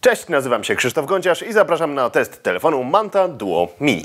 Cześć, nazywam się Krzysztof Gąciarz i zapraszam na test telefonu Manta Duo Mini.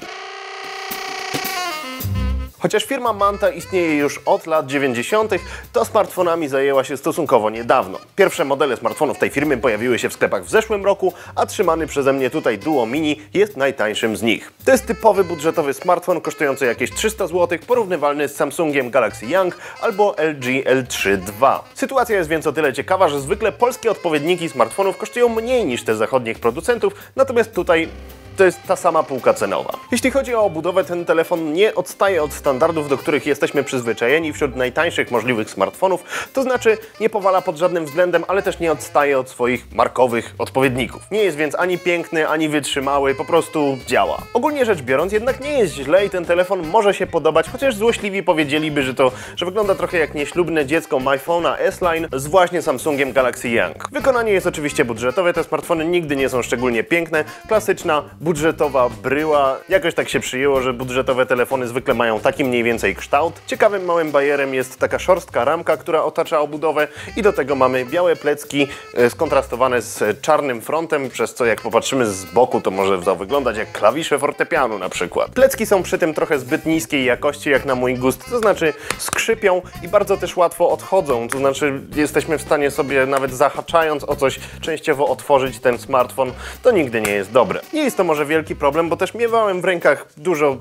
Chociaż firma Manta istnieje już od lat 90., to smartfonami zajęła się stosunkowo niedawno. Pierwsze modele smartfonów tej firmy pojawiły się w sklepach w zeszłym roku, a trzymany przeze mnie tutaj Duo Mini jest najtańszym z nich. To jest typowy budżetowy smartfon kosztujący jakieś 300 zł, porównywalny z Samsungiem Galaxy Young albo LG L3 II. Sytuacja jest więc o tyle ciekawa, że zwykle polskie odpowiedniki smartfonów kosztują mniej niż te zachodnich producentów, natomiast tutaj to jest ta sama półka cenowa. Jeśli chodzi o obudowę, ten telefon nie odstaje od standardów, do których jesteśmy przyzwyczajeni wśród najtańszych możliwych smartfonów, to znaczy nie powala pod żadnym względem, ale też nie odstaje od swoich markowych odpowiedników. Nie jest więc ani piękny, ani wytrzymały, po prostu działa. Ogólnie rzecz biorąc, jednak nie jest źle i ten telefon może się podobać, chociaż złośliwi powiedzieliby, że to, że wygląda trochę jak nieślubne dziecko iPhone'a S-Line z właśnie Samsungiem Galaxy Young. Wykonanie jest oczywiście budżetowe, te smartfony nigdy nie są szczególnie piękne, klasyczna, budżetowa bryła. Jakoś tak się przyjęło, że budżetowe telefony zwykle mają taki mniej więcej kształt. Ciekawym małym bajerem jest taka szorstka ramka, która otacza obudowę i do tego mamy białe plecki e, skontrastowane z czarnym frontem, przez co jak popatrzymy z boku, to może to wyglądać jak klawisze fortepianu na przykład. Plecki są przy tym trochę zbyt niskiej jakości jak na mój gust, to znaczy skrzypią i bardzo też łatwo odchodzą, to znaczy jesteśmy w stanie sobie nawet zahaczając o coś częściowo otworzyć ten smartfon, to nigdy nie jest dobre. Nie jest to może wielki problem, bo też miewałem w rękach dużo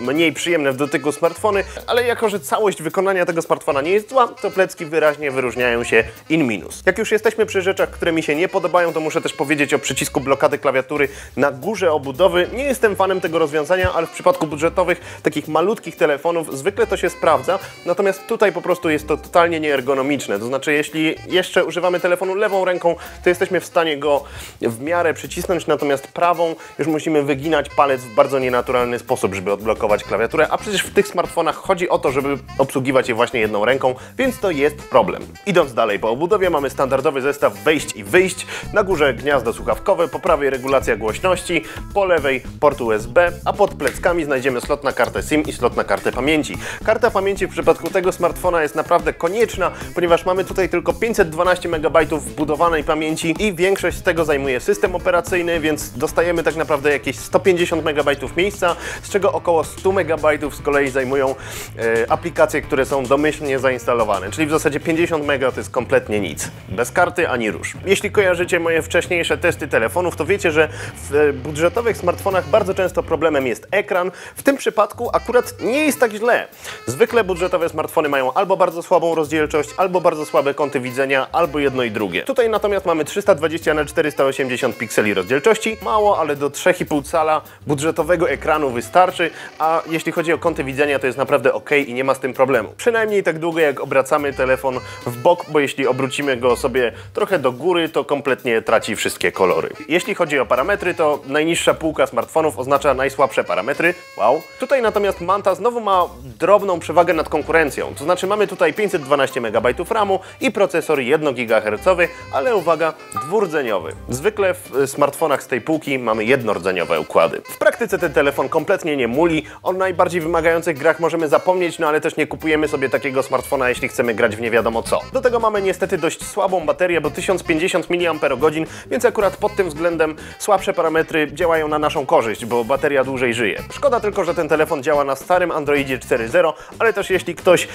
mniej przyjemne w dotyku smartfony, ale jako, że całość wykonania tego smartfona nie jest zła, to plecki wyraźnie wyróżniają się in minus. Jak już jesteśmy przy rzeczach, które mi się nie podobają, to muszę też powiedzieć o przycisku blokady klawiatury na górze obudowy. Nie jestem fanem tego rozwiązania, ale w przypadku budżetowych, takich malutkich telefonów zwykle to się sprawdza, natomiast tutaj po prostu jest to totalnie nieergonomiczne. To znaczy, jeśli jeszcze używamy telefonu lewą ręką, to jesteśmy w stanie go w miarę przycisnąć, natomiast prawą już musimy wyginać palec w bardzo nienaturalny sposób, żeby odblokować klawiaturę, a przecież w tych smartfonach chodzi o to, żeby obsługiwać je właśnie jedną ręką, więc to jest problem. Idąc dalej po obudowie mamy standardowy zestaw wejść i wyjść, na górze gniazdo słuchawkowe, po prawej regulacja głośności, po lewej port USB, a pod pleckami znajdziemy slot na kartę SIM i slot na kartę pamięci. Karta pamięci w przypadku tego smartfona jest naprawdę konieczna, ponieważ mamy tutaj tylko 512 MB wbudowanej pamięci i większość z tego zajmuje system operacyjny, więc dostajemy tak naprawdę naprawdę jakieś 150 MB miejsca, z czego około 100 MB z kolei zajmują e, aplikacje, które są domyślnie zainstalowane, czyli w zasadzie 50 MB to jest kompletnie nic. Bez karty ani róż. Jeśli kojarzycie moje wcześniejsze testy telefonów, to wiecie, że w e, budżetowych smartfonach bardzo często problemem jest ekran. W tym przypadku akurat nie jest tak źle. Zwykle budżetowe smartfony mają albo bardzo słabą rozdzielczość, albo bardzo słabe kąty widzenia, albo jedno i drugie. Tutaj natomiast mamy 320 x 480 pikseli rozdzielczości, mało, ale do 3,5 cala budżetowego ekranu wystarczy, a jeśli chodzi o kąty widzenia to jest naprawdę ok i nie ma z tym problemu. Przynajmniej tak długo jak obracamy telefon w bok, bo jeśli obrócimy go sobie trochę do góry, to kompletnie traci wszystkie kolory. Jeśli chodzi o parametry, to najniższa półka smartfonów oznacza najsłabsze parametry. Wow. Tutaj natomiast Manta znowu ma drobną przewagę nad konkurencją. To znaczy mamy tutaj 512 MB RAMu i procesor 1 GHz, ale uwaga, dwurdzeniowy. Zwykle w y, smartfonach z tej półki mamy 1 jednordzeniowe układy. W praktyce ten telefon kompletnie nie muli, o najbardziej wymagających grach możemy zapomnieć, no ale też nie kupujemy sobie takiego smartfona, jeśli chcemy grać w nie wiadomo co. Do tego mamy niestety dość słabą baterię, bo 1050 mAh, więc akurat pod tym względem słabsze parametry działają na naszą korzyść, bo bateria dłużej żyje. Szkoda tylko, że ten telefon działa na starym Androidzie 4.0, ale też jeśli ktoś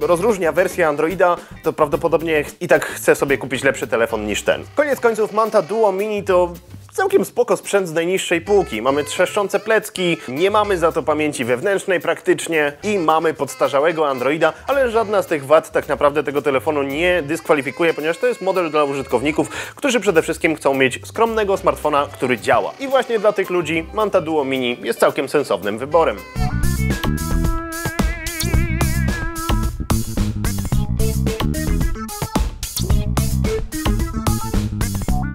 rozróżnia wersję Androida, to prawdopodobnie i tak chce sobie kupić lepszy telefon niż ten. Koniec końców Manta Duo Mini to Całkiem spoko sprzęt z najniższej półki. Mamy trzeszczące plecki, nie mamy za to pamięci wewnętrznej praktycznie i mamy podstarzałego Androida, ale żadna z tych wad tak naprawdę tego telefonu nie dyskwalifikuje, ponieważ to jest model dla użytkowników, którzy przede wszystkim chcą mieć skromnego smartfona, który działa. I właśnie dla tych ludzi Manta Duo Mini jest całkiem sensownym wyborem.